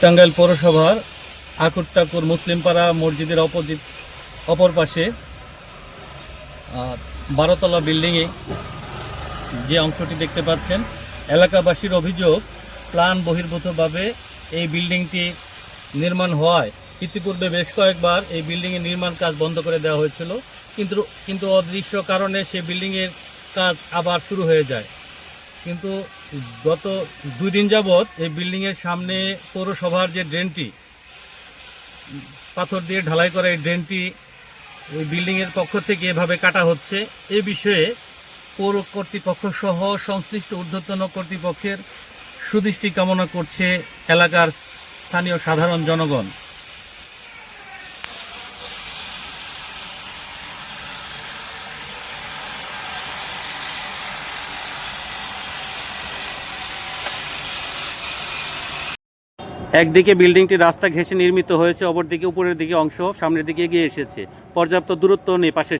টাঙ্গাইল পৌরসভার আকুরটাকুর মুসলিম পাড়া মসজিদের অপোজিট, অপর পাশে বারোতলা বিল্ডিংয়ে যে অংশটি দেখতে পাচ্ছেন, এলাকাবাসীর অভিযোগ প্ল্যান বহির্ভূতভাবে এই বিল্ডিংটি নির্মাণ হওয়ায় ইতিপূর্বে বেশ কয়েকবার এই বিল্ডিংয়ের নির্মাণ কাজ বন্ধ করে দেওয়া হয়েছিল, কিন্তু কিন্তু অদৃশ্য কারণে সেই বিল্ডিংয়ের কাজ আবার শুরু হয়ে যায়। কিন্তু গত দুই দিন যাবৎ এই বিল্ডিংয়ের সামনে পৌরসভার যে ড্রেনটি, পাথর দিয়ে ঢালাই করা এই ড্রেনটি ওই বিল্ডিংয়ের পক্ষ থেকে এভাবে কাটা হচ্ছে। এ বিষয়ে পৌর কর্তৃপক্ষ সহ সংশ্লিষ্ট ঊর্ধ্বতন কর্তৃপক্ষের সুদৃষ্টি কামনা করছে এলাকার স্থানীয় সাধারণ জনগণ। একদিকে বিল্ডিংটি রাস্তা ঘেঁষে নির্মিত হয়েছে, অপরদিকে উপরের দিকে অংশ সামনের দিকে এগিয়ে এসেছে। পর্যাপ্ত দূরত্ব নেই, পাশে